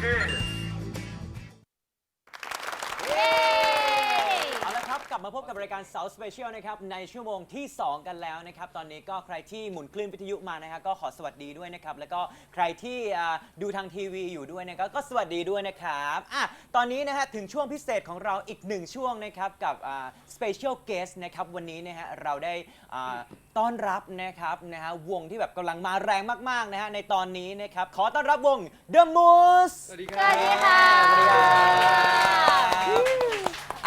good. มาพบกับรายการเสาสเปเชียลนะครับในชั่วโมงที่ 2 กันแล้วนะครับ ตอนนี้ก็ใครที่หมุนคลื่นวิทยุมานะครับก็ขอสวัสดีด้วยนะครับ แล้วก็ใครที่อ่าดูทางทีวีอยู่ด้วยนะครับก็สวัสดีด้วยนะครับอะตอนนี้นะฮะถึงช่วงพิเศษของเราอีกหนึ่งช่วงนะครับกับสเปเชียลเกสนะครับวันนี้นะฮะเราได้อ่าต้อนรับนะครับนะฮะวงที่แบบกำลังมาแรงมากๆนะฮะในตอนนี้นะครับขอต้อนรับวง The Moose สวัสดีคสรับวัสดีค่ะ สวัสดีครับ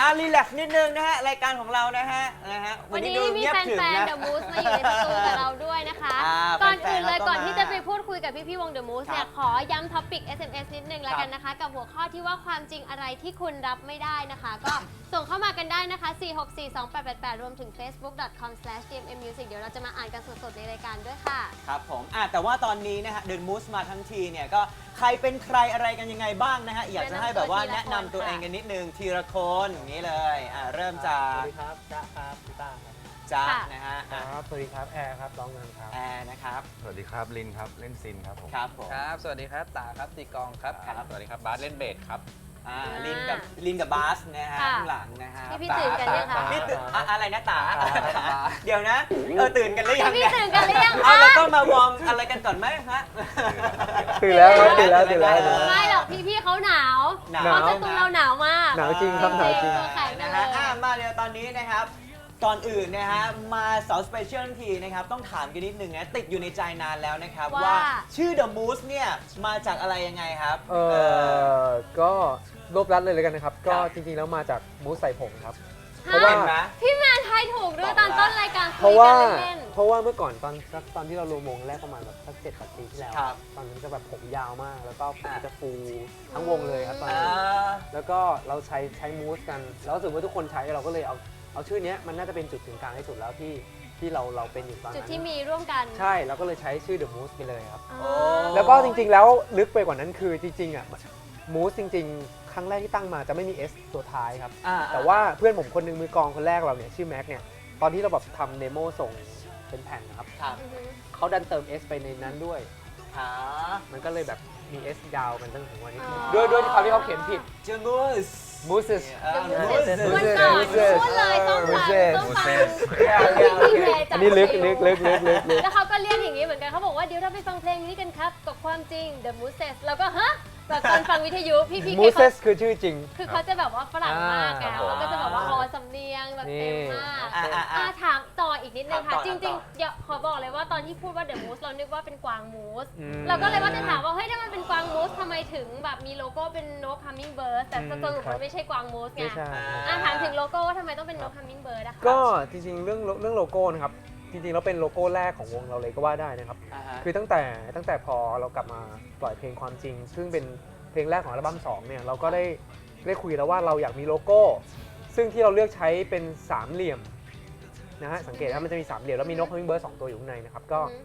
อะรีแลกซ์นิดนึงนะฮะ รายการของเรานะฮะนะฮะวันนี้มีแฟนๆเดอะมูสมาอยู่ในสตูกับเราด้วยนะคะ อ่าก่อนแฟนๆอื่นเลยเขาก็ก่อนที่จะมาไปพูดคุยกับพี่ๆวง The Moose เนี่ยครับขอย้ำท็อปิก SMS นิดนึงแล้วกันครับนะคะ กับหัวข้อที่ว่าความจริงอะไรที่คุณรับไม่ได้นะคะ ก็ส่งเข้ามากันได้นะคะ 4642888 รวมถึง facebook.com/dmmusic เดี๋ยวเราจะมาอ่านกันสดๆในรายการด้วยค่ะ ครับผมอะแต่ว่าตอนนี้นะฮะเดินมูสมาทั้งทีเนี่ยก็ใครเป็นใครอะไรกันยังไงบ้างนะฮะอยากจะให้แบบว่าแนะแนะนำนำตัตัววทีละคนเองกันนิดนึงทีละคนอย่างนี้เลยอะเริ่มจาก สวัสดีครับจ๊ะครับพี่ต้าครับ จ๊ะค่ะ นะฮะอะครับสวัสดีครับแอร์ครับร้องเงินครับ แอร์นะครับ สวัสดีครับ ลินครับ เล่นซินครับผม ครับผม ครับ สวัสดีครับ ตาครับตีกลองครับ ครับ สวัสดีครับ บาสเล่นเบสครับ อ่าอ่าลินกับลินกับบาสนะฮะค่ะข้างหลังนะฮะพี่ๆตื่นกันยังคะพี่ตื่นอะอะไรนะตาตา เดี๋ยวนะเออตื่นกันหรือยังพี่เนี่ยๆตื่นกันหรือยังเอาคะเราต้องมาวอร์มอะไรกันก่อนไหมฮะ ตื่นแล้วครับตื่นแล้วตื่นแล้วเออไม่หรอกพี่ๆเขาหนาวหนาว เพราะสตูเราหนาวมากหนาวจริงครับหนาวจริง ตัวแข็งนะเลฮะยอะมาเดี๋ยวตอนนี้นะครับ ก่อนอื่นนะฮะมาเสาสเปเชียลทีนะครับต้องถามกันนิดนึงนะติดอยู่ในใจนานแล้วนะครับว่า ว่าชื่อ The Moose เนี่ยมาจากอะไรยังไงครับ เออก็รวบรัดเลยเลยกันนะครับ ก็ครับจริงๆแล้วมาจากมูสใส่ผมครับฮะเพราะว่า เห็นไหม พี่แมนทายถูกด้วยตอนต้นรายการเพคุยราะว่ากันเล่นเพราะว่าเมื่อก่อนตอนสักตอนที่เรารวมวงแรกประมาณแบบสักเจ็ดแปดปีที่แล้วครับตอนนั้นจะแบบผมยาวมาก แล้วก็ผมอ่า จะฟูทั้งวงเลยครับตอนอ่นั้นา แล้วก็เราใช้ใช้มูสกัน แล้วรู้สึกว่าทุกคนใช้เราก็เลยเอา เอาชื่อเนี้ยมันน่าจะเป็นจุดถึงกลางที่สุดแล้วที่ที่เราเราเป็นอยู่ตอนจุดนั้นที่มีร่วมกันใช่เราก็เลยใช้ชื่อ The Moose ไปเลยครับอ๋อโอ้แล้วก็จริงๆ แล้วลึกไปกว่านั้นคือจริงๆอะมูสจริง ๆ ครั้งแรกที่ตั้งมาจะไม่มี S ตัวท้ายครับ อ่แต่ว่าเพื่อนผมคนหนึงมือกลองคนแรกเราเนี่ยชื่อแม็กเนี่ยตอนที่เราแบบทำเดโมส่งเป็นแผ่นนะครับครับอือฮึเขาดันเติม S ไปในนั้นด้วยหามันก็เลยแบบมี S ยาวกันตั้งถึงวันนี้อ๋อด้วยด้วยความที่เขาเขียนผิด เจอ Moose Mooses เออ The Mooses Mooses วันก่อน Mooses พูดเลยต้องฟัง Mooses ต้องฟัง Mooses พี่พีเคอันนี้ลึกลึกลึกลึกลึกลึก แล้วเขาก็เรียกอย่างนี้เหมือนกันเขาบอกว่าเดี๋ยวเราไปฟังเพลงนี้กันครับกับความจริง The Mooses แล้วก็ฮะ แบบตอนฟังวิทยุพี่พีเค Mooses คือชื่อจริง คือเขาจะแบบว่าฝรั่งมากไงอ่าเขาก็จะแบบว่าอ๋อสำเนียงแบบเต็มมากอะอะอะ อะถามต่ออีกนิดนึงถามต่ค่ะอจถามต่ริงอๆเดี๋ยวขอบอกเลยว่าตอนที่พูดว่า The Moose เรานึกว่าเป็นกวางมูส อืม เราก็เลยว่าจะถามว่าเฮ้ยถ้ามันเป็นกวางมูสทำไมถึงแบบมีโลโก้เป็นนก hummingbird แต่อืมสรุปครัมับนไม่ใช่กวางมูสไงไม่ใช่ อะถามถึงโลโก้ว่าทำไมต้องเป็นนก hummingbird อะคะ ก็จริงๆเรื่องเรื่องโลโก้นะครับ จริงๆแล้วเป็นโลโก้แรกของวงเราเลยก็ว่าได้นะครับ อ่าฮะ คือตั้งแต่ตั้งแต่พอเรากลับมาปล่อยเพลงความจริง ซึ่งเป็นเพลงแรกของอัลบั้ม2เนี่ยเราก็ได้ได้คุยแล้วว่าเราอยากมีโลโก้ ซึ่งที่เราเลือกใช้เป็นสามเหลี่ยมนะฮะสังเกตว่ามันจะมีสามเหลี่ยมแล้วมีนกฮัมมิงเบิร์ดสองตัวอยู่ข้างในนะครับก็ อืม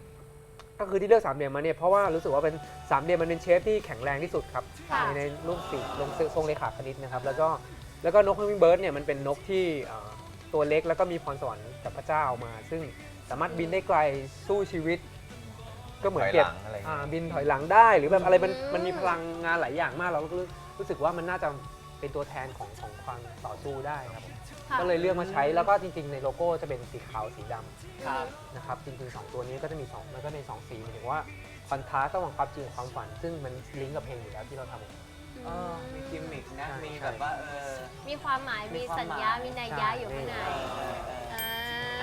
ก็คือที่เลือกสามเหลี่ยมมาเนี่ยเพราะว่ารู้สึกว่าเป็นสามเหลี่ยมมันเป็นเชฟที่แข็งแรงที่สุดครับค่ะ ในในรูปสี่ลงทรงเลขาคณิตนะครับแล้วก็แล้วก็นกฮัมมิงเบิร์ดเนี่ยมันเป็นนกที่เอ่อตัวเล็กแล้วก็มีพรสวรรค์จากพระเจ้ามา ซึ่ง สามารถบินได้ไกลสู้ชีวิต ก็เหมือนถอยเปรียบหลังอะไรอย่างเงี้ย อ่าบินถอยหลังได้ หรือแบบอะไรมันอืม มันมีพลังงานหลายอย่างมากเราก็รู้รู้สึกว่ามันน่าจะเป็นตัวแทนของของความต่อสู้ได้ครับผมค่ะก็เลยเลือกมาใช้แล้วก็จริง ๆ ในโลโก้จะเป็นสีขาวสีดำครับ นะครับจริงๆสองตัวนี้ก็จะมีสองมันก็ในสองสีหมายถึงว่าคอนทราสต์ระหว่างความจริงกับความฝัน ซึ่งมันลิงก์กับเพลงอยู่แล้วที่เราทำออกมาเออมีกิมมิกนะ ใช่มีแบบว่าเออมีความหมายมีมีความสัญญาหมายมีนัยยะอยู่ข้างใน เออเออ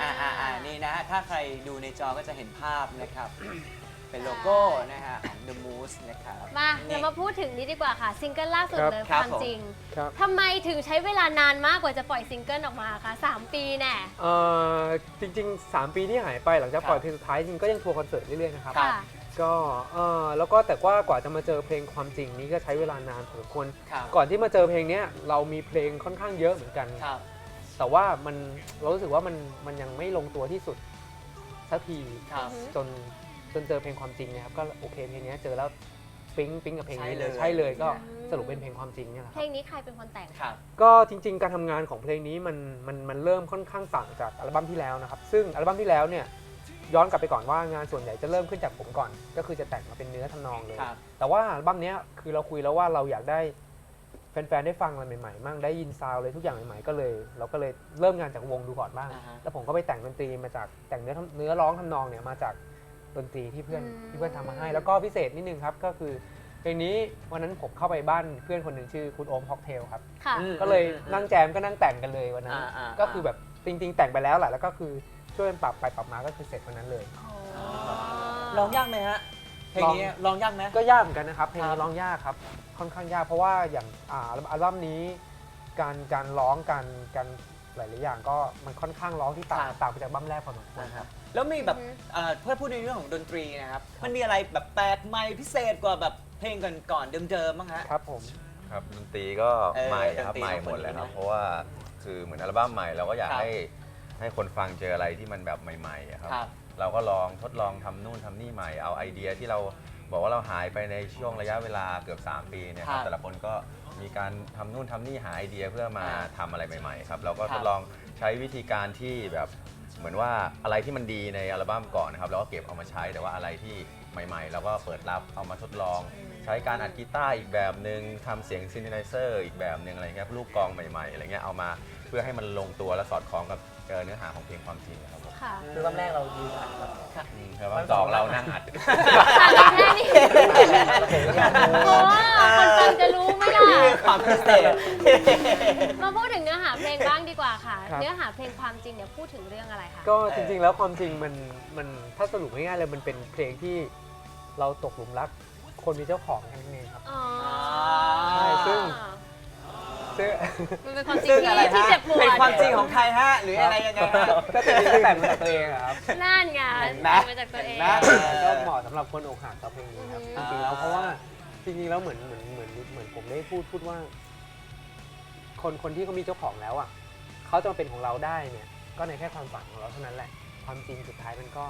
อ่าอ่าอ่าอ่านี่นะฮะ ถ้าใครดูในจอก็จะเห็นภาพนะครับ เป็นโลโก้นะฮะของ The Moose นะครับมานี่เดี๋ยวมาพูดถึงนี้ดีกว่าค่ะซิงเกิลล่าสุดครับ เลยครัคบวามผม จริงครับทำไมถึงใช้เวลานานมากกว่าจะปล่อยซิงเกิลออกมาคะสามปีแน่ เอ่อจริง ๆ 3 ปีที่หายไปหลังจากปล่อยครับเพลงสุดท้ายจริงๆก็ยังทัวร์คอนเสิร์ตเรื่อยๆนะครับครับ ค่ะ ก็เออแล้วก็แต่ว่ากว่าจะมาเจอเพลงความจริงนี้ก็ใช้เวลานานพอสมควรครับก่อนที่มาเจอเพลงเนี้ยเรามีเพลงค่อนข้างเยอะเหมือนกัน ครับ แต่ว่ามันเรารู้สึกว่ามันมันยังไม่ลงตัวที่สุดสักทีครับอือฮึจนจนเจอเพลงความจริงเนะครับก็โอเคเพลงเนี้ยเจอแล้วปิ๊งปิ๊งกับเพลงนี้ใช่เลเลยยใช่เลยก็อืมสรุปเป็นเพลงความจริงเนี่ยแหละคเพรับลงนี้ใครเป็นคนแต่ง ครับ ก็จริง ๆ การทำงานของเพลงนี้มันมันมันเริ่มค่อนข้างต่างจากอัลบั้มที่แล้วนะครับซึ่งอัลบั้มที่แล้วเนี่ยย้อนกลับไปก่อนว่างานส่วนใหญ่จะเริ่มขึ้นจากผมก่อน ก็คือจะแต่งมาเป็นเนื้อทำนองเลย ครับ แต่ว่าอัลบั้มเนี้ยคือเราคุยแล้วว่าเราอยากได้ แฟนๆได้ฟังอะไรใหม่ๆมั่งได้ยินซาวด์อะไรทุกอย่างใหม่ๆก็เลย เราก็เลยเริ่มงานจากวงดูก่อนบ้าง อ่าฮะ แล้วผมก็ไปแต่งดนตรีมาจากแต่งเนื้อทำเนื้อร้องทำนองเนี่ยมาจากดนตรีที่เพื่อนอืม ที่เพื่อนทำมาให้ แล้วก็พิเศษนิดนึงครับก็คือเพลงนี้วันนั้นผมเข้าไปบ้านเพื่อนคนหนึ่งชื่อคุณโอมฮอกเทลครับ ค่ะ อืม ก็เลยอืมนั่งแจมก็นั่งแต่งกันเลยวันนั้น อ่าอ่า ก็คือแบบจริง ๆ แต่งไปแล้วแหละแล้วก็คือช่วยกันปรับไปปรับมาก็คือเสร็จวันนั้นเลย ร้องยากไหมฮะ เพลงนี้ร้องยากไหม ก็ยากเหมือนกันนะครับ เพลงครันี้บร้องยากครับ ค่อนข้างยากเพราะว่าอย่างอ่าอัลบั้มนี้ การการร้องการการหลายๆอย่างก็มันค่อนข้างร้องที่ต่างต่างไปจากอัลบั้มแรกพอสมควรครับ แล้วมีแบบอือฮึ เอ่อเพื่อพูดในเรื่องของดนตรีนะครับ มันมีอะไรแบบแปลกใหม่พิเศษกว่าแบบเพลงก่อนๆเดิมๆบ้างฮะ ครับผม ครับดนตรีก็เออใหม่นะครับดนตรีใหม่ของหมดเลยครับ คนนี้นะเพราะว่าคือเหมือนอัลบั้มใหม่เราก็อยากครับ ให้ให้คนฟังเจออะไรที่มันแบบใหม่ๆอะครับ ครับ เราก็ลองทดลองทำนู่นทำนี่ใหม่เอาไอเดียที่เราบอกว่าเราหายไปในช่วงระยะเวลาเกือบ 3 ปีเนี่ยคครัรับบแต่ละคนก็มีการทำนู่นทำนี่หาไอเดียเพื่อมาอ่าทำอะไรใหม่ๆครับเราก็ครัทบ ดลองใช้วิธีการที่แบบเหมือนว่าอะไรที่มันดีในอัลบั้มก่อนนะครับเราก็เก็บเอามาใช้แต่ว่าอะไรที่ใหม่ๆเราก็เปิดรับเอามาทดลอง ใช้การอัดกีตาร์อีกแบบหนึ่งทำเสียงซิน t ไ i เซอร์อีกแบบหนึ่งอะไรเงี้ยลูกกลองใหม่ๆอะไรเงี้ยเอามาเพื่อให้มันลงตัวและสอดคล้องกับเอ่อเนื้อหาของเพลงความจริงนะครับผม ค่ะคือวันแรกเรายืนอัดแบบอืมแล้วสองเรานั่งอัดต่างกันแค่นี้โอ้คนฟังจะรู้ไหมล่ะนี่คือความพิเศษ มาพูดถึงเนื้อหาเพลงบ้างดีกว่าค่ะ ครับ เนื้อหาเพลงความจริงเนี่ยพูดถึงเรื่องอะไรคะ ก็จริงๆแล้วความจริงมันมันถ้าสรุปง่ายๆเลยมันเป็นเพลงที่เราตกหลุมรักคนมีเจ้าของแค่นั้นเองครับ อ๋อ ใช่ซึ่ง ซึ่ง มันเป็นความจริงซึ่งที่อะไรที่ฮะเจ็บปวดเป็นความจริงของใครฮะ หรืออะไรยังไงฮะ ก็เป็นที่แต่งมาจากตัวเองอะครับ นั่นไงเห็นไหม มาจากตัวเองเห็นไหมก็เหมาะสำหรับคนอกหักกับเพลงนี้ครับอืจมริงๆแล้วเพราะว่าจริงๆแล้วเหมือนเหมือนเหมือนเหมือนผมได้พูดพูดว่า คนคนที่เขามีเจ้าของแล้วอะเขาจะมาเป็นของเราได้เนี่ย ก็ในแค่ความฝันของเราเท่านั้นแหละ ความจริงสุดท้ายมันก็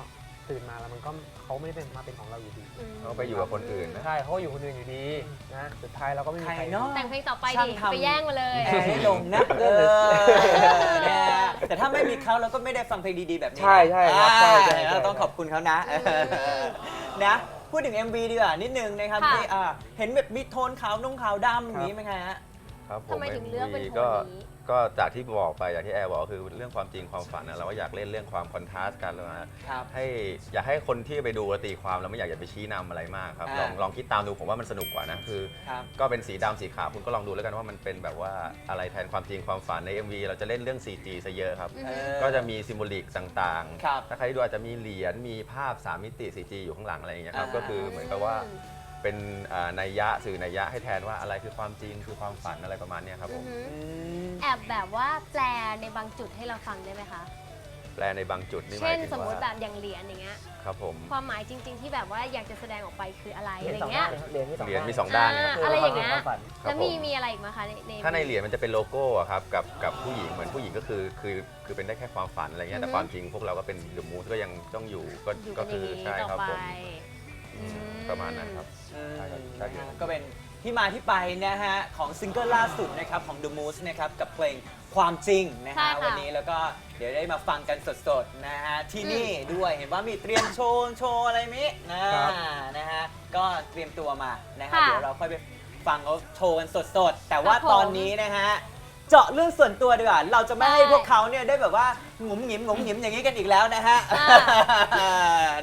ตื่นมาแล้วมันก็เขาไม่ได้เป็นมาเป็นของเราอยู่ดีอืมเขาไปอยู่กับคนอื่นนะ ใช่เขาก็อยู่คนอื่นอยู่ดีนะสุดท้ายเราก็ไม่มีใครใครเนาะแต่งเพลงต่อไปช่างดิทำ ไปแย่งมาเลย แอร์ให้ลงนะเออนะฮะแต่ถ้าไม่มีเขาเราก็ไม่ได้ฟังเพลงดีๆแบบนี้นะใช่ใช่ครับใช่ใช่อ่าใช่เราต้องขอบคุณเขานะเออนะ พูดถึง MV ดีกว่านิดนึงนะครับค่ะ ที่อ่าเห็นแบบมีโทนขาวนุ่งขาวดำอย่างนี้ไหมคะฮะ ครับผมทำไมถึงเลือกเป็น MV โทนก็นี้ ก็จากที่บอกไปอย่างที่แอร์บอกคือเรื่องความจริงความฝันนะเราก็อยากเล่นเรื่องความคอนทราสต์กันเลยนะครับ ให้อยากให้คนที่ไปดูแล้วตีความแล้วไม่อยากจะไปชี้นำอะไรมากครับอ่าลองลองคิดตามดูผมว่ามันสนุกกว่านะคือ ครับ ก็เป็นสีดำสีขาวคุณก็ลองดูแล้วกันว่ามันเป็นแบบว่าอะไรแทนความจริงความฝันใน MV เราจะเล่นเรื่อง 4G ซะเยอะครับ อือเอฮึอก็จะมีซิมโบลิกต่างครับๆ ถ้าใครดูอาจจะมีเหรียญมีภาพ 3 มิติ 4G อยู่ข้างหลังอะไรอย่างเงี้ยครับ อ่า ก็คือเหมือนกับว่า เป็นอ่านัยยะสื่อนัยยะให้แทนว่าอะไรคือความจริงคือความฝันอะไรประมาณเนี้ยครับผมอือฮึอืมแอบแบบว่าแปลในบางจุดให้เราฟังได้ไหมคะ แปลในบางจุดนี่หเช่มายนถึงสมมติแบว่าบอย่างเหรียญอย่างเงี้ย ครับผมความหมายจริง ๆ ที่แบบว่าอยากจะแสดงออกไปคืออะไรเหรีอะยไรญสองเงี้ด้ายนนะครับเหรียญมีสองเหรียญด้าน มีสองด้านนะคอ่ารับอะไรอย่างเงี้ย ความฝัน ครับแล้วมีผม มีอะไรอีกไหมคะในใน ถ้าในเหรียญมันจะเป็นโลโก้อะครับกับกับผู้หญิงเหมือนผู้หญิงก็คือคือคือเป็นได้แค่ความฝันอะไรเงี้ยแต่ความจริงพวกเราก็เป็นเดอะมูสก็ยังต้องอยู่ก็อยู่ก็กันอคืย่างอนี้ใช่ต่อครับไปผมอืม ประมาณนั้นครับอืมใช่ครับใช่ครับก็เป็นที่มาที่ไปนะฮะ ของซิงเกิลล่าสุดนะครับ ของ The Moose นะครับ กับเพลงความจริงนะใช่ฮะ ค่ะวันนี้แล้วก็เดี๋ยวได้มาฟังกันสดๆ นะฮะ ที่นี่ด้วยเห็นว่ามีเตรียมโชว์โชว์อะไรมินะครับนะฮะ ก็เตรียมตัวมานะฮะ ค่ะเดี๋ยวเราค่อยไปฟังเขาโชว์กันสดๆ แต่ว่าครับผม ตอนนี้นะฮะ เจาะเรื่องส่วนตัวดีกว่า เราจะไม่ให้ได้พวกเขาเนี่ยได้แบบว่าหงุมหงิมหงุมหงิมอย่างนี้กันอีกแล้วนะฮะอ่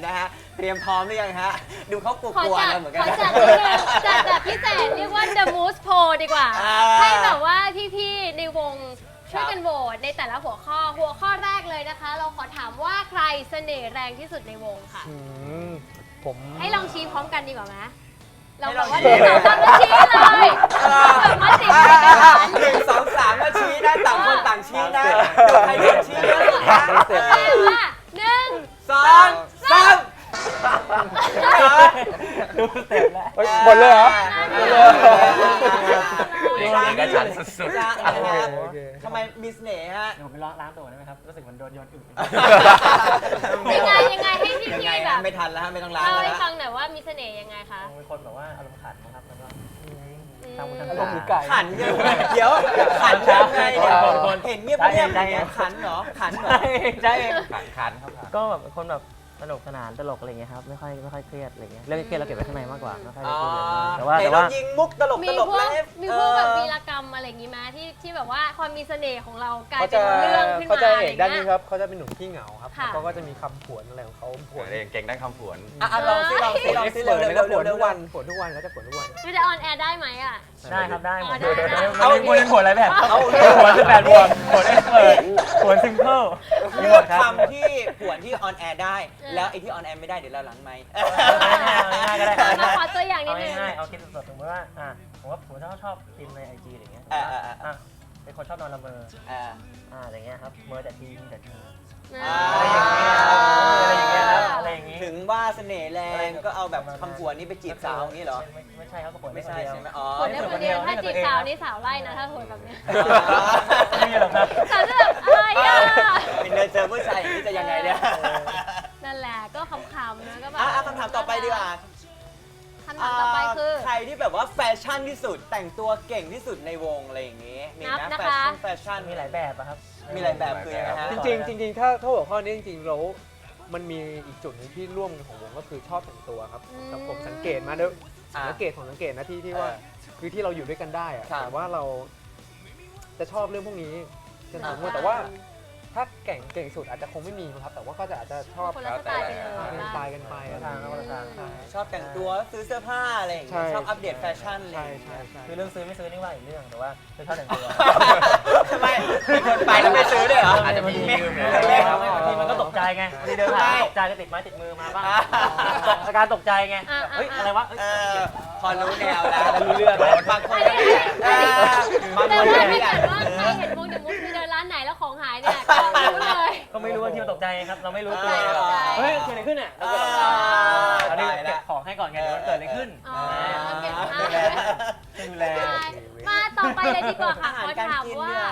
นะฮะ เตรียมพร้อมหรือยังฮะ ดูเขากขอลัวจัๆดนะเหมือนขกัอนจัดนิดนึงจัดแบบพิเศษเรียกว่า The Moose Poll ดีกว่า อ่าให้แบบว่าพี่ๆ ในวงช่วยครับกันโหวตในแต่ละหัวข้อ หัวข้อแรกเลยนะคะ เราขอถามว่าใครเสน่ห์แรงที่สุดในวงค่ะ อืมผมให้ลองชี้พร้อมกันดีกว่าไหม เราให้บลอองกว่าชี้หนึ่งสองสามแล้วชี้เลยแบบมาติดในกระดานหนึ่งสองสามมาชี้นะต่างคนต่างชี้นะดูใครโดนชี้เยอะสุดนะเสร็จแปลว่าหนึ่งสองสามดูสเต็ปแล้วเฮ้ยหมดเลยเหรอ หมดเลเลยยเด็กเอกฉันท์สุดจ้าโอเคโอเคทำไมมีเสน่ห์ฮะ เดี๋ยวผมไปล้างล้างตัวได้ไหมครับ รู้สึกเหมันโดนโยนอึยังไงยังไงให้พี่ยังไงๆแบฮะบไม่ทันแล้วฮะไม่ต้องล้างเล่าแล้วให้ฮะ ฟังหน่อยว่ามีเสน่ห์ยังไงคะเป็นคนแบบว่าอารมณ์ขันนะครับ แล้วก็อืมทำบุญทำอารทามณ์หนรือไก่ขันยังไงเดี๋ยวขันยังไงเนี่ยคนคน เห็นเงียบๆอย่างเงี้ยขันเหรอขันเหรอ ใช่ใช่ขันขันครับ ก็แบบเป็นคนแบบเสนุกสนานตลกอะไรเงี้ยครับไม่ค่อยไม่ค่อยเครียดอะไรเงี้ยเรื่องเครียดเราเก็บไว้ข้างในมากกว่าไม่ค่อยอ๋ได้อพูดเลยมากแต่ว่าไหนแต่เราว่า ยิงมุกตลกมีตลกพวกแล้วมีพวกแบบเออวีรกรรมอะไรอย่างงี้ไหมที่ที่แบบว่าความมีเสน่ห์ของเรากลายเขาเป็จะนเรื่องขึ้นเขามาจะอะไรเอกด้านเงี้นี้ย ครับเขาจะเป็นหนุ่มขี้เหงาครับค่ะ แล้วเขาก็จะมีคำผวนอะไรของเขาผผววนนเองเก่งได้คำผวน อะอะลองสิลองสิลองสิเปิเร็ดวเลยเร็ก็วผเร็ววนเร็ทุวกวันผวนทุกวันเขาจะผวนทุกวัน มันจะออนแอร์ได้ไหมอะ ได้ครับได้หมอ๋อดได้ได้มันเป็นมันเป็นผลอะไรแบบเอาผลสิบแปดบวกผลเอ็กเปิดผลซิงเกิลมีเลืหมอกดครับ คำที่ผวนที่ออนแอร์ได้ แล้วไอ้ที่ออนแอร์ไม่ได้เดี๋ยวเราหลังไหมค์ง่ายๆก็ได้เราขอตัวอย่างนิเอาดนึง ง่ายๆเอาคิดสดๆสมมติว่าอะผมว่าผมชอบชอบทีมในไอจีอะไรเงี้ยอ่าอ่าอ่าอะ เป็นคนชอบนอนละเมออ่าอ่าอะไรเงี้ยครับเมอแต่ทีมีแต่ทีอ่าอะไรอย่างเงี้ยครับอะไรอย่างเงี้ยครับอะไรอย่างงี้ ถึงว่าเสน่ห์แรงก็เอาแบบคำผวนนี้ไปจีบสาวอย่างนี้เหรอ ไม่ไม่ไม่ใช่ครับประกวดไม่ใช่คนเดียวใช่ไหมอ๋อคนได้คนเดียวถ้าจีบสาวนี่สาวไล่นะถ้าโหดแบบเนี้ยไม่มีหรอกครับสาวจะแบบอะไรอะเป็นเดินเจอผู้ชายอย่างนี้จะยังไงเนี่ยนั่นแหละก็ขำๆนะก็แบบอะอะคำถามต่อไปดีกว่าคำถามต่อไปคือ ใครที่แบบว่าแฟชั่นที่สุดแต่งตัวเก่งที่สุดในวงอะไรอย่างงี้มีนับนะนะแฟคะชั่นแฟชั่นมีหลายแบบอะครับ มีหลายแบบคือยังไงฮะ จริงๆจริงๆถ้าถ้าหัวข้อนี้จริงๆเรามันมีอีกจุดหนึงที่ร่วมกันของวงก็คือชอบแต่งตัวครับอืม แต่ผมสังเกตมาด้วยอ่าสังเกตผมสังเกตนะที่ที่ว่าอ่า คือที่เราอยู่ด้วยกันได้อะครับแต่ว่าเราจะชอบเรื่องพวกนี้จนถึงอ่า แต่ว่า ถ้าเก่งเก่งสุดอาจจะคงไม่มีมั้งครับ แต่ว่าก็จะอาจจะชอบคนละสไตล์ไปเลยเป็นสไตล์กันไปคนละทางคนละทางใช่ชอบแต่งตัวซื้อเสื้อผ้าอะไรอย่างเงี้ยใช่ ชอบอัปเดตแฟชั่นอะไรอใช่ย่างเงี้ใช่ยใช่คือเรื่องซื้อไม่ซื้อนี่ว่าอีกเรื่องแต่ว่าคือชอบแต่งตัวทำไมมีคนไปแล้วไม่ซื้อด้วยเหรอ อาจจะมียืมเลยบางทีมันก็ตกใจไงบางทีเดินผ่านก็ตกใจก็ติดไม้ติดมือมาบ้างตกอาการตกใจไงอ่าเฮ้ยอ่าอะไรวะเอ้ย เออพอรู้แนวแล้วรู้เรื่องแล้วบางคนก็ไม่เออบางแต่คนว่าก็ไม่ถ้าอยากเกิดว่าใครเห็นวง หนแล้วของหายเนี่ยก็รู้เลย ก็ไม่รู้ว่าที่มันตกใจไงครับ เราไม่รู้ตัว ตกใจ เฮ้ยเกิดอะไรขึ้นอะเอเราก็อตกใจอันนี้ตายเก็ละบของให้ก่อนไงเดี๋ยวมันเกิดอะไรขึ้นอ๋อเก็บอ่าผ้า ดูแลใช่มาต่อไปเลยดีกว่าค่ะอาหารขอการถามกินว่า เนี่ย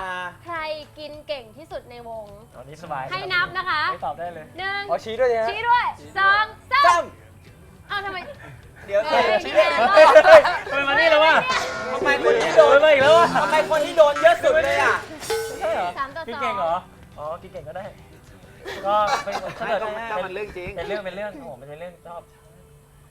ใครกินเก่งที่สุดในวง ตอนนี้สบายให้นับนะคะไม่ตอบได้เลยหนึ่งอ๋อชี้ด้วยนะชี้ด้วยสองสามจ้อ้าวทำไมำเดี๋ยวเฮ้สิยแย่แล้วทำไมมานี่แล้ววะทำไมคนที่โดโดนนมาอีกแล้ววะ ทำไมคนที่โดนเยอะสุดเลยอะ ออ๋อกินเก่งก็ได้ ก็เป็นถ้าเกิดถ้ามันเรื่องจริง เป็นเรื่องเป็นเรื่องผมเป็นเรื่องชอบ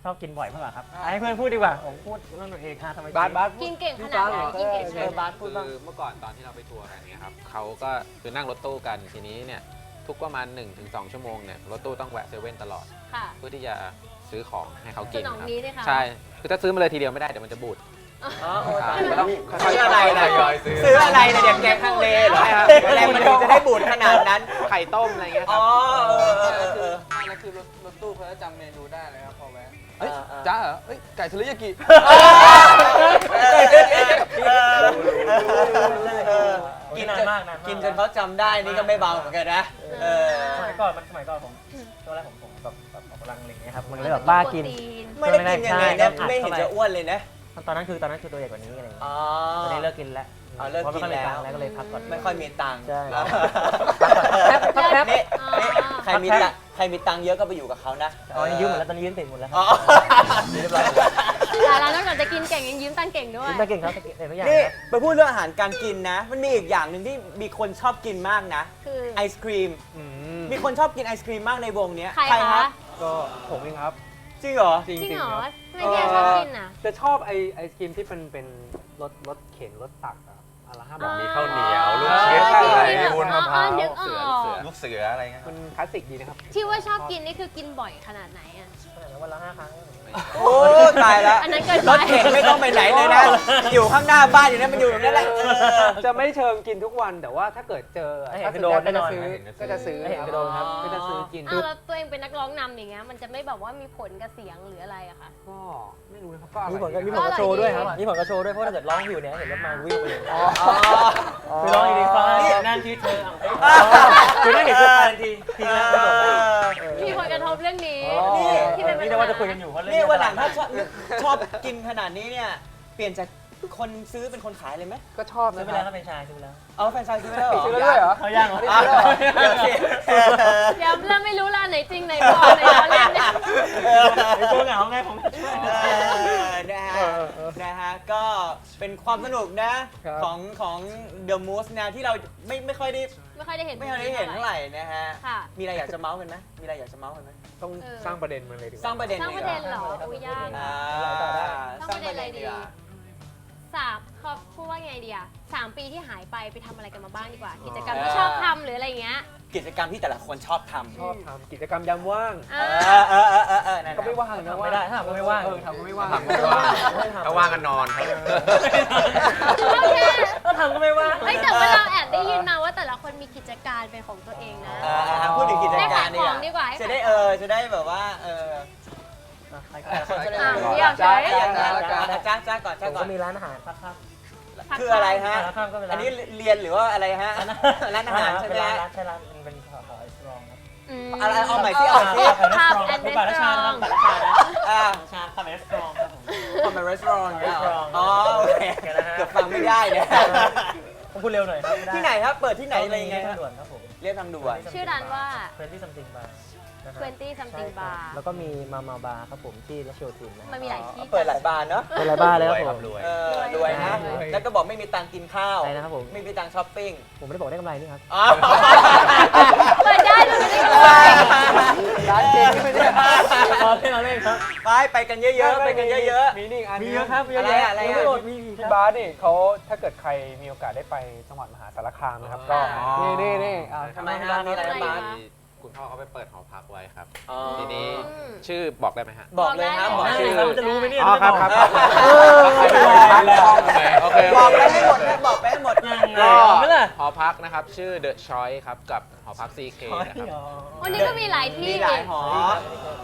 ชอบกินบ่อยมากกว่าครับให้เพื่อนพูดดีกว่าผมพูดเรื่องตัวเองค่ะทำไมบาสบาสกินเก่งขนาดไหนกินเก่งขเอนาอดไหนบาสพูดบ้างคือเมื่อก่อนตอนที่เราไปทัวร์กันเนี่ยครับเขาก็คือนั่งรถตู้กันทีนี้เนี่ยทุกประมาณ 1-2 ชั่วโมงเนี่ยรถตู้ต้องแวะเซเว่นตลอด ค่ะ เพื่อที่จะซื้อของให้เขาสกินนองครับนี้เลยค่ะ ใช่คือถ้าซื้อมาเลยทีเดียวไม่ได้เดี๋ยวมันจะบูด อ๋อโอ้ยใช่ตายก็ต้องซื้ออะไรนะทยอยซื้อซื้ออะไรนะเดี๋ยวแกงข้างเลเหรออะไรมันถึงจะได้บูดขนาดนั้นไข่ต้มอะไรเงี้ยคอ๋รัอบเออเออเออไม่แล้วคือรถรถตู้เขาจะจำเมนูได้เลยครับพอแวะเฮ้ยอ่าอ่าจ้าเหรอเฮ้ยไก่ทะเลยากิกินนาจนนมากนานมากกินจนเขาจำได้นี่ก็ไม่เบาเหมือนกันนะเออสมัยก่อนมันสมัยก่อนผมช่วงแรกผมผมแบบแบบออกกำลังอะไรอย่างเงี้ยครับมันเลยแบบบ้ากินไม่ได้กินยังไงนะใช่ไม่เห็นจะอ้วนเลยนะ ตอนนั้นคือตอนนั้นคือตัวใหญ่กว่านี้อะไรอย่างเงี้ยอ๋อ ตอนนี้เลิกกินแล้วอ๋อเลิกกินพราะไม่ค่อยมีแล้วตังค์แล้วก็เลยพักก่อน ไม่ค่อยมีตังค์ใช่อ๋อพักแป๊บ นี่อ๋อนี่ใครมีตังค์ใครมีตังค์เยอะก็ไปอยู่กับเขานะตอนนี้ยืมหมดแล้วตอนนี้ยืมติดหมดแล้วคอ๋รัอบเรียบร้อยหมดแล้วแต่เรานอกจากจะกินเก่งยังยืมตังค์เก่งด้วยยืมตะเก่งครับตะเก่งแต่ทุกอย่างนี่ครับไปพูดเรื่องอาหารการกินนะ มันมีอีกอย่างหนึ่งที่มีคนชอบกินมากนะ คือไอศครีม อืมมีคนชอบกินไอศครีมมากในวงเนี้ยใครคคะบก็ผมเองครับ จริงเหรอ จริงจริงจริงเหรอครับทำ ไมเนี่ยชอบกินอะ จะชอบไอไอศกรีมที่เป็นเป็นรถรถเข็นรถตักอะอัน ละห้าบาทมีข้าวเหนียวลูกอ๋อชิ้นใช่ไข่อ๋อวุ้นมะพร้าว นึกอเสืออกเสือลูกเสืออะไรเงี้ยคมัรับนคลาสสิกดีนะครับที่ว่าชอบกินนี่คือกินบ่อยขนาดไหนอะขนาดนั้นวันละห้าครั้ง โอ้ตายแล้วอันนั้นเกินไป รถเข็นไม่ต้องไปไหนเลยนะ อยู่ข้างหน้าบ้านอยู่นั่นมันอยู่ตรงนั้นแหละเออ จะไม่เชิงกินทุกวันแต่ว่าถ้าเกิดเจอให้เห็นถ้าคือซื้โดอนได้แน่ก็นอนจะซื้อให้เห็นก็จะซื้อให้เห็นคือโดนครับ ก็จะซื้อกินอ้าวแล้วตัวเองเป็นนักร้องนำอย่างเงี้ยมันจะไม่แบบว่ามีผลกับเสียงหรืออะไรอะคะ ก็ไม่รู้นะครับก็อร่มีอยผลกับดีมีนะผลกับโชว์ด้วยครับมีผลกับโชว์ด้วยเพราะถ้าเกิดร้องอยู่เนี่ยเห็นรถมาวิ่งไปเลยอ๋อคือร้องอยู่ดีฟ้านั่นที่เธอคือนั่นเห็นเธอทันทีทีนั้นไม่หลบมีผลกระทบเรื่องนี้อ๋อที่เป็นปัญนี่หาแต่ว่าจะคุยกันอยู่เพราะเรื่อง นี่วันหลังถ้าชอบชอบกินขนาดนี้เนี่ย เปลี่ยนจาก คนซื้อเป็นคนขายเลยไหมก็ชอบซื้อนะไปคแล้วรับถ้าเป็นชายซื้อไปแล้วเอาแฟรนไชส์ซื้อไปแล้วเหรอซื้อแล้วด้วยเหรอ เขาย่างเหรออ้าวเดี๋ยวสิเดี๋ยวเริ่มไม่รู้ละไหนจริงไหนปลอมไหนล้อเล่นเนี่ย ไอ้ตัวเหงาไงผมเออนะฮะนะฮะก็เป็นความสนุกนะครับ ของของ The Moose นะที่เราไม่ไม่ค่อยได้ไม่ค่อยได้เห็นไม่ค่อยได้เห็นเท่าไหร่นะฮะค่ะ มีอะไรอยากจะเมาส์กันไหมมีอะไรอยากจะเมาส์กันไหมต้องเออ สร้างประเด็นมันเลยดีกสร้างว่าประเด็นสร้างประเด็นเหรอครับอุ้ยยาก อ่าสสร้าร้างงปประระเด็เด็นนอะไรดีดีกว่า สามเขาพูดว่าไงดีอะสามปีที่หายไปไปทำอะไรกันมาบ้างดีกว่า กิจกรรมอ๋อที่ชอบทำหรืออะไรอย่างเงี้ย กิจกรรมที่แต่ละคนชอบทำชอบทำกิจกรรมยามว่างอ่าเออเออเออเออเออนั่นก็ไม่น่ะว่างนะทำไม่ได้ถ้าหากว่าไม่ว่าง เออทำก็ไม่ว่างทำก็ไม่ว่างถ้าว่างกันนอนครับโอเค ก็ทำก็ไม่ว่างเฮ้ยแต่ว่าเราแอบได้ยินมาว่าแต่ละคนมีกิจการเป็นของตัวเองนะ เอออะพูดถึงกิจการดีกว่าให้ขายของดีกว่าให้จะขายได้เออจะได้แบบว่าเออ ใครก็แต่ละคนจะได้อะรู้เรียกใช้ จ้างจ้างจ้างจ้างจ้างก่อนผจ้างมก่อก็นมีร้านอาหารพักครับคืออะไรฮะร้านข้ามก็เป็นร้านอันนี้เรียนหรือว่าอะไรฮะ ร้านอาหารใช่ไหมเป็นร้านฮะใช่ร้านเป็นเป็นขอขอไอซ์รองครับมอะไรเอาใหม่สิเอาใหม่สิภาพแอนเดเป็นสปาราตรชาอนะงปาราชานะอ่าปาราชาคาเมสตรองครับผมคอมเมอร์สตรอง Restaurant อ๋อโอเคโอเคนะฮะเกือบฟังไม่ได้เนี่ยผมพูดเร็วหน่อยครับที่ไหนครับ เปิดที่ไหนอะไรยังไงทาฮะด่วนครับผมเรียกทางด่วน ชื่อร้านว่า เฟรนที่ซัมติงบาร์ 20 something bar แล้วก็มีมามาบาร์ครับผมที่รัชโยธินนะมันมีหลายที่เปิดหลายบานเนาะเป็นอะไรบ้างเลยครับรวยผครับมรวยเออรวยนะ รวย แล้วก็บอกไม่มีตังค์กินข้าวอะไรนะครับผม ไม่มีตังค์ช้อปปิ้งผมไม่ได้บอกได้กำไรนี่ครับ อ๋อเปิดได้ด้วยไม่ได้กำไรร้านเจ๊งไม่ได้รอเล่นรอเล่นครับไปไปกันเยอะๆไปกันเยอะ มีนี่อีกอันมีนึงเยอะครับมีเยอะอะไรแยะอะอะไรอะไม่หมดมีอีกพี่ครับบาสนี่เขาถ้าเกิดใครมีโอกาสได้ไปจังหวัดมหาสารคามนะครับก็อ๋อ นี่นี่นี่อ่าทำไมฮะมีอะไรอะไรบ้างคะที่ คุณพ่อเขาไปเปิดหอพักไว้ครับอ๋อทีนี้อืมชื่อบอกได้ไหมฮะ บอกเลยครับบบออกกได้ชื่อ เราจะรู้ไหมเนี่ยอ๋อครับครับเออไม่เป็นไรเลยโอเค บอกไปให้หมดนะบอกไปให้หมดยังไงก็ไม่ล่ะหอพักนะครับ ชื่อ The Choice ครับ กับหอพัก CK นะครับวันนี้ก็มีหลายที่มีหลายหอ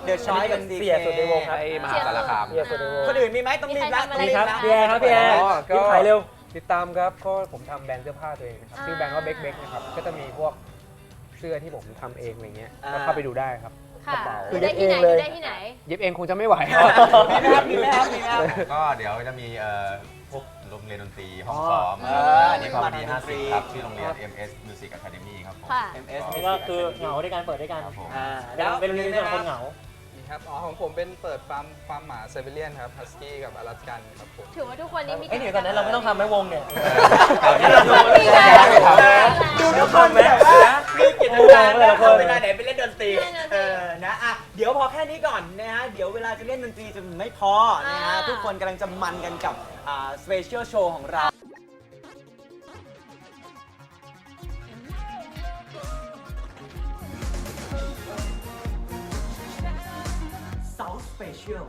เดอะช้อยกับเสียสุดในวงครับไอ้มหาสารคาม เสียสุดในวงคนอื่นมีไหมต้องรีบนะมีต้องใครรีบทำอะไรนะครับพี่แอร์ครับพี่แอร์อ๋อก็รีบขายเร็ว ติดตามครับก็ผมทำแบรนด์เสื้อผ้าตัวเองนะครับชื่อแบรนด์ว่าเบกเบกนะครับก็จะมีพวก เสื้อที่ผมทำเองอะไรเงี้ยก็เข้าไปดูได้ครับ ค่ะกระเป๋า ดูได้ที่ไหนเย็บเองเลดูยได้ที่ไหน เย็บเองคงจะไม่ไหว มีไหมครับมีไหมครับมีไหมครับ ก็เดี๋ยวจะมีเอ่อพวกโรงเรียนดนตรีห้องอ๋อซ้อมเออนี่นี่ก็ก็มามีทางดนตรี 50ครับชื่อโรงเรียน MS Music Academy ครับผม ค่ะ MS นี่ก็คือเหงาด้วยการเปิดด้วยกันครับผม อ่าเป็นเป็นโรงเรียนที่คนเหงา นี่ครับ อ๋อ ของผมเป็นเปิดฟาร์มฟาร์มหมาไซบีเรียนครับฮัสกี้กับอลาสกันครับผม ถือว่าทุกคนนี้มี เอ้ยเดี๋ยวก่อนนะเราไม่ต้องทำไหมวงเนี่ยมีงาน ดูทุกคนแบบว่ามี กิจการนะเวลาไหนไปเล่นดนตรีเออนะอะเดี๋ยวพอแค่นี้ก่อนนะฮะเดี๋ยวเวลาจะเล่นดนตรีจะไม่พอนะฮะทุกคนกำลังจะมันกันกับอ่าสเปเชียลโชว์ของเรา South Special